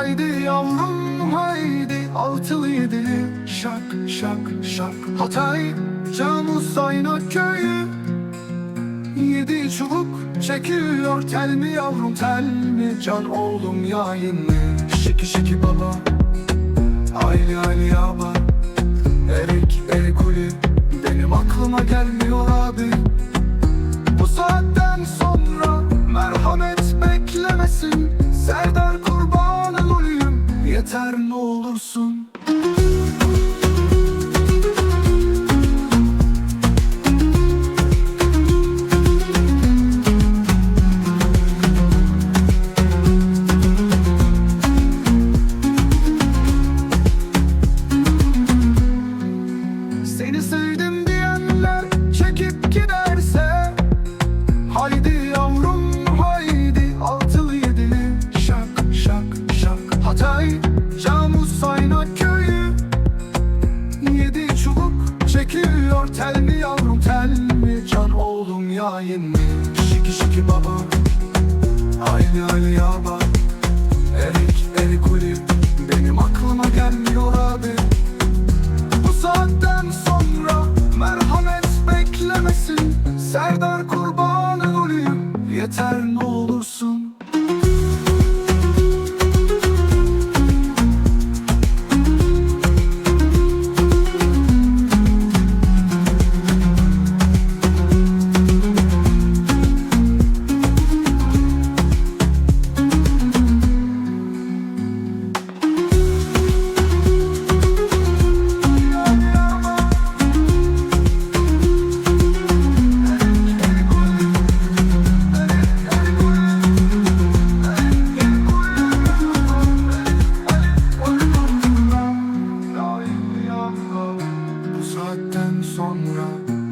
Haydi yavrum haydi. Altılı yedili Şak şak şak. Hatay Camu Sayna köyü. Yedi çubuk çekiyor tel mi yavrum tel mi? Can oğlum yayın mı Şiki şiki baba. Ayli ayli yaba. Erik erik uli Benim aklıma gelmiyor abi. Bu saatten sonra merhamet beklemesin. Yeter ne olursun yayın mı Şiki şiki baba. Ayli ayli yaba Erik erik uli Benim aklıma gelmiyor abi. Bu saatten sonra merhamet beklemesin. Serdar kurbanın olayım yeter ne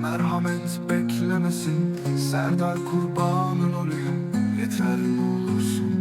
merhamet beklemesin. Serdar kurbanın olayım yeter ne olursun